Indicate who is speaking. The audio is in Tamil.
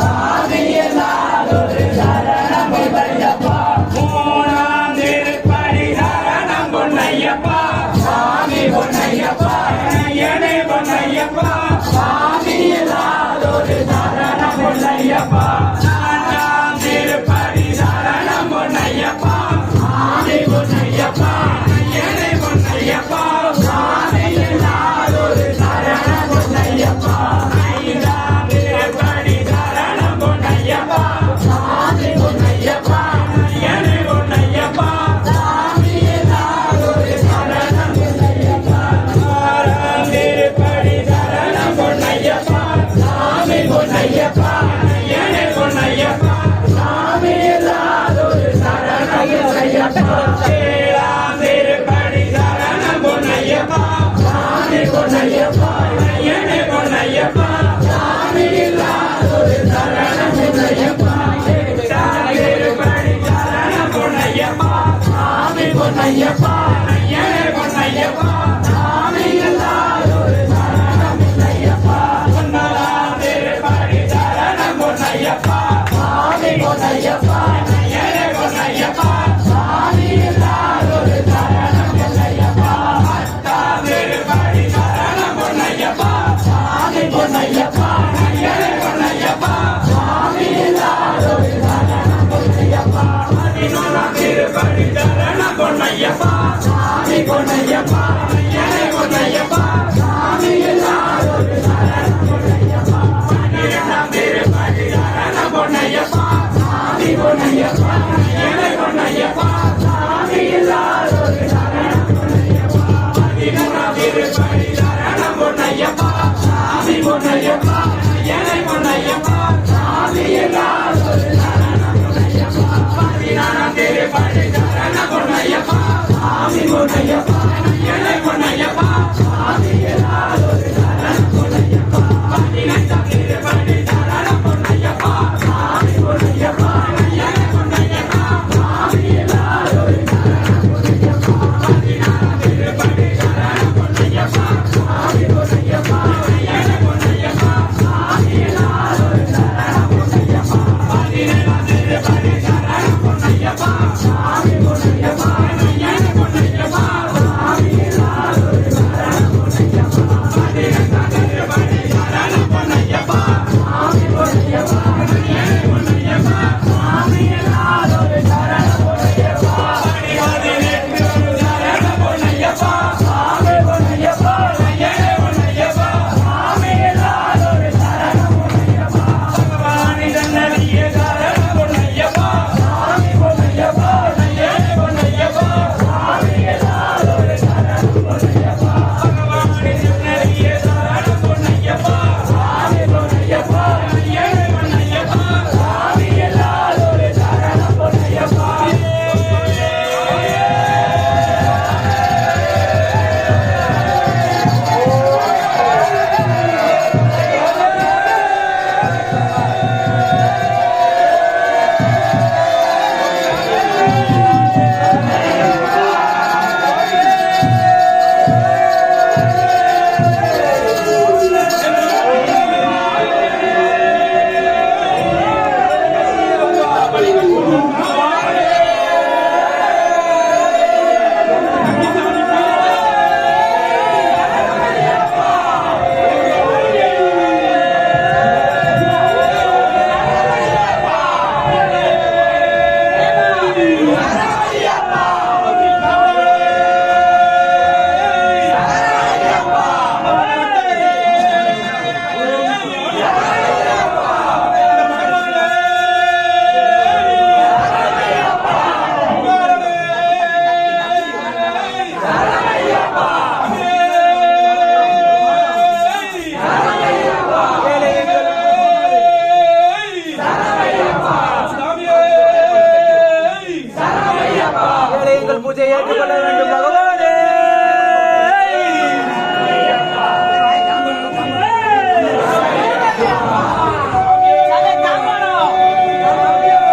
Speaker 1: ஜாதை கொண்டையப்பா ஐயனை கொண்டையப்பா சாமி இல்லாதொரு சரணம் கொண்டையப்பா சாமி கொண்டையப்பா சாமி கொண்டையப்பா Cornaya,